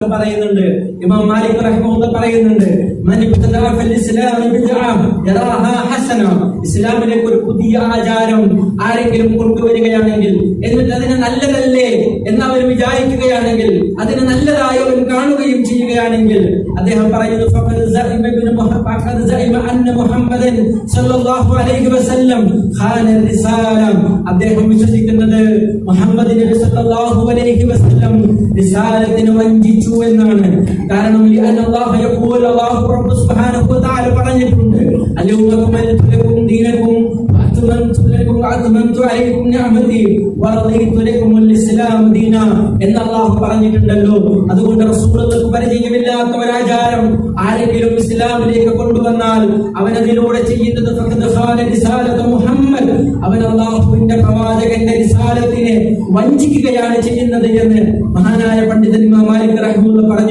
പറയുന്നുണ്ട്. ഇമാം മാലിക് റഹിമഹുല്ല പറയുന്നുണ്ട് ഇസ്ലാമിലേക്ക് ഒരു പുതിയ ആചാരം ആരെങ്കിലും കൊണ്ടുവരികയാണെങ്കിൽ എന്നിട്ട് അതിനെ നല്ലതല്ലേ എന്ന് അവർ വിചാരിക്കുകയാണെങ്കിൽ അതിനെ നല്ലതായി അവൻ കാണുകയും ചെയ്യുകയാണെങ്കിൽ അദ്ദേഹം പറയുന്നു അദ്ദേഹം വിശ്വസിക്കുന്നത് മുഹമ്മദ് നബി സല്ലല്ലാഹു അലൈഹി വസല്ലം റിസാലത്തിനെ വഞ്ചിച്ചു എന്നാണ്. കാരണം അല്ലാഹു യഖൂൽ അല്ലാഹു റബ്ബ് സുബ്ഹാനഹു വ പറഞ്ഞിട്ടുണ്ട് അൽയൗമ അക്മൽതു ലക്കും ദീനക്കും ദീന എന്ന് പറഞ്ഞിട്ടുണ്ടല്ലോ. അതുകൊണ്ട് പരിചയമില്ലാത്ത ഒരാചാരം ആരെങ്കിലും ഇസ്ലാമിലേക്ക് കൊണ്ടുവന്നാൽ അവൻ അതിലൂടെ ചെയ്യുന്നത് മുഹമ്മദ്. അവൻ പ്രവാചകന്റെ വഞ്ചിക്കുകയാണ് ചെയ്യുന്നത് എന്ന് മഹാനായ പണ്ഡിതൻ ഇമാം മാലിക് പറഞ്ഞു.